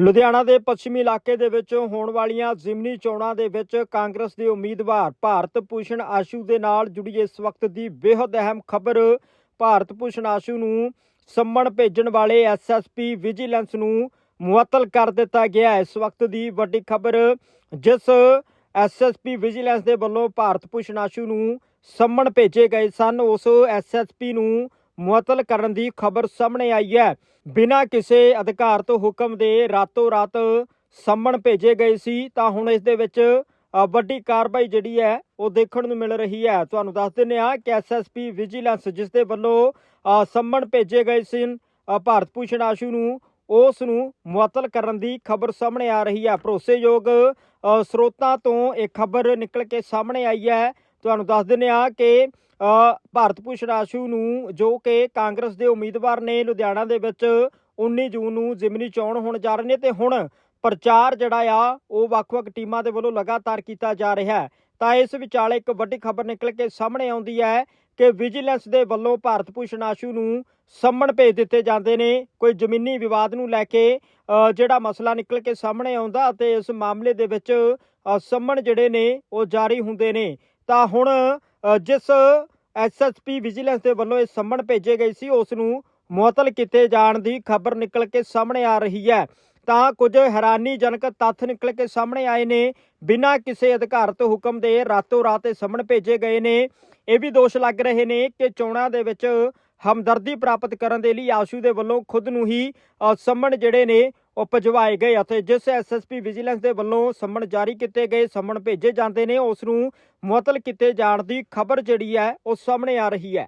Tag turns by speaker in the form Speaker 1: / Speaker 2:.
Speaker 1: ਲੁਧਿਆਣਾ ਦੇ ਪੱਛਮੀ ਇਲਾਕੇ ਦੇ ਵਿੱਚ ਹੋਣ ਵਾਲੀਆਂ ਜ਼ਿਮਨੀ ਚੋਣਾਂ ਦੇ ਵਿੱਚ ਕਾਂਗਰਸ ਦੇ ਉਮੀਦਵਾਰ ਭਾਰਤ ਭੂਸ਼ਣ ਆਸ਼ੂ ਦੇ ਨਾਲ ਜੁੜੀ ਇਸ ਵਕਤ ਦੀ ਬੇहद ਅਹਿਮ ਖਬਰ ਭਾਰਤ ਭੂਸ਼ਣ ਆਸ਼ੂ ਨੂੰ ਸੰਮਣ ਭੇਜਣ ਵਾਲੇ ਐਸਐਸਪੀ ਵਿਜੀਲੈਂਸ ਨੂੰ ਮੁਅੱਤਲ ਕਰ ਦਿੱਤਾ ਗਿਆ। ਇਸ ਵਕਤ ਦੀ ਵੱਡੀ ਖਬਰ ਜਿਸ ਐਸਐਸਪੀ ਵਿਜੀਲੈਂਸ ਦੇ ਵੱਲੋਂ ਭਾਰਤ ਭੂਸ਼ਣ ਆਸ਼ੂ ਨੂੰ ਸੰਮਣ ਭੇਜੇ ਗਏ ਸਨ, ਉਸ ਐਸਐਸਪੀ ਨੂੰ ਮੁਅੱਤਲ ਕਰਨ ਦੀ ਖਬਰ ਸਾਹਮਣੇ ਆਈ ਹੈ। ਬਿਨਾਂ ਕਿਸੇ ਅਧਿਕਾਰ ਤੋਂ ਹੁਕਮ ਦੇ ਰਾਤੋਂ ਰਾਤ ਸੰਮਣ ਭੇਜੇ ਗਏ ਸੀ। ਤਾਂ ਹੁਣ ਇਸ ਦੇ ਵਿੱਚ ਵੱਡੀ ਕਾਰਵਾਈ ਜਿਹੜੀ ਹੈ, ਉਹ ਦੇਖਣ ਨੂੰ ਮਿਲ ਰਹੀ ਹੈ। ਤੁਹਾਨੂੰ ਦੱਸ ਦਿੰਦੇ ਹਾਂ ਕਿ ਐਸਐਸਪੀ ਵਿਜੀਲੈਂਸ, ਜਿਸ ਦੇ ਵੱਲੋਂ ਸੰਮਣ ਭੇਜੇ ਗਏ ਸੀ ਭਾਰਤ ਭੂਸ਼ਣ ਆਸ਼ੂ ਨੂੰ, ਉਸ ਨੂੰ ਮੁਅੱਤਲ ਕਰਨ ਦੀ ਖਬਰ ਸਾਹਮਣੇ ਆ ਰਹੀ ਹੈ। ਭਰੋਸੇਯੋਗ ਸਰੋਤਾਂ ਤੋਂ ਇਹ ਖਬਰ ਨਿਕਲ ਕੇ ਸਾਹਮਣੇ ਆਈ ਹੈ। ਤੁਹਾਨੂੰ ਦੱਸ ਦਿੰਦੇ ਹਾਂ ਕਿ ਭਾਰਤ ਭੂਸ਼ਣ ਆਸ਼ੂ ਨੂੰ ਜੋ ਕਿ ਕਾਂਗਰਸ ਦੇ ਉਮੀਦਵਾਰ ਨੇ ਲੁਧਿਆਣਾ ਦੇ ਵਿੱਚ 19 ਜੂਨ ਨੂੰ ਜ਼ਿਮਨੀ ਚੋਣ ਹੋਣ ਜਾ ਰਹੇ ਨੇ ਤੇ ਹੁਣ ਪ੍ਰਚਾਰ ਜਿਹੜਾ ਆ, ਉਹ ਵੱਖ-ਵੱਖ ਟੀਮਾਂ ਦੇ ਵੱਲੋਂ ਲਗਾਤਾਰ ਕੀਤਾ ਜਾ ਰਿਹਾ ਹੈ। ਤਾਂ ਇਸ ਵਿਚਾਲੇ ਇੱਕ ਵੱਡੀ ਖਬਰ ਨਿਕਲ ਕੇ ਸਾਹਮਣੇ ਆਉਂਦੀ ਹੈ ਕਿ ਵਿਜੀਲੈਂਸ ਦੇ ਵੱਲੋਂ ਭਾਰਤ ਭੂਸ਼ਣ ਆਸ਼ੂ ਨੂੰ ਸੰਮਣ ਭੇਜ ਦਿੱਤੇ ਜਾਂਦੇ ਨੇ। ਕੋਈ ਜ਼ਮੀਨੀ ਵਿਵਾਦ ਨੂੰ ਲੈ ਕੇ ਜਿਹੜਾ ਮਸਲਾ ਨਿਕਲ ਕੇ ਸਾਹਮਣੇ ਆਉਂਦਾ ਅਤੇ ਇਸ ਮਾਮਲੇ ਦੇ ਵਿੱਚ ਸੰਮਣ ਜਿਹੜੇ ਨੇ, ਉਹ ਜਾਰੀ ਹੁੰਦੇ ਨੇ। ਤਾਂ ਹੁਣ ਅ, ਜਿਸ ਐਸਐਸਪੀ ਵਿਜੀਲੈਂਸ ਦੇ ਵੱਲੋਂ ਇਹ ਸੰਮਣ ਭੇਜੇ ਗਏ ਸੀ ਉਸ ਨੂੰ ਮੁਅੱਤਲ ਕੀਤੇ ਜਾਣ ਦੀ ਖਬਰ ਨਿਕਲ ਕੇ ਸਾਹਮਣੇ ਆ ਰਹੀ ਹੈ। ਤਾਂ ਕੁਝ ਹੈਰਾਨੀਜਨਕ ਤੱਥ ਨਿਕਲ ਕੇ ਸਾਹਮਣੇ ਆਏ ਨੇ। ਬਿਨਾਂ ਕਿਸੇ ਅਧਿਕਾਰਤ ਹੁਕਮ ਦੇ ਰਾਤੋਂ ਰਾਤ ਇਹ ਸੰਮਣ ਭੇਜੇ ਗਏ ਨੇ। ਇਹ ਵੀ ਦੋਸ਼ ਲੱਗ ਰਹੇ ਨੇ ਕਿ ਚੋਣਾਂ ਦੇ ਵਿੱਚ ਹਮਦਰਦੀ ਪ੍ਰਾਪਤ ਕਰਨ ਦੇ ਲਈ ਆਸ਼ੂ ਦੇ ਵੱਲੋਂ ਖੁਦ ਨੂੰ ਹੀ ਸੰਮਣ ਜਿਹੜੇ ਨੇ ਉਹ ਭਜਵਾਏ ਗਏ ਅਤੇ ਜਿਸ ਐਸਐਸਪੀ ਵਿਜੀਲੈਂਸ ਦੇ ਵੱਲੋਂ ਸੰਮਣ ਜਾਰੀ ਕੀਤੇ ਗਏ ਸੰਮਣ ਭੇਜੇ ਜਾਂਦੇ ਨੇ, ਉਸ ਨੂੰ ਮੁਅੱਤਲ ਕੀਤੇ ਜਾਣ ਦੀ ਖਬਰ ਜਿਹੜੀ ਹੈ, ਉਹ ਸਾਹਮਣੇ ਆ ਰਹੀ ਹੈ।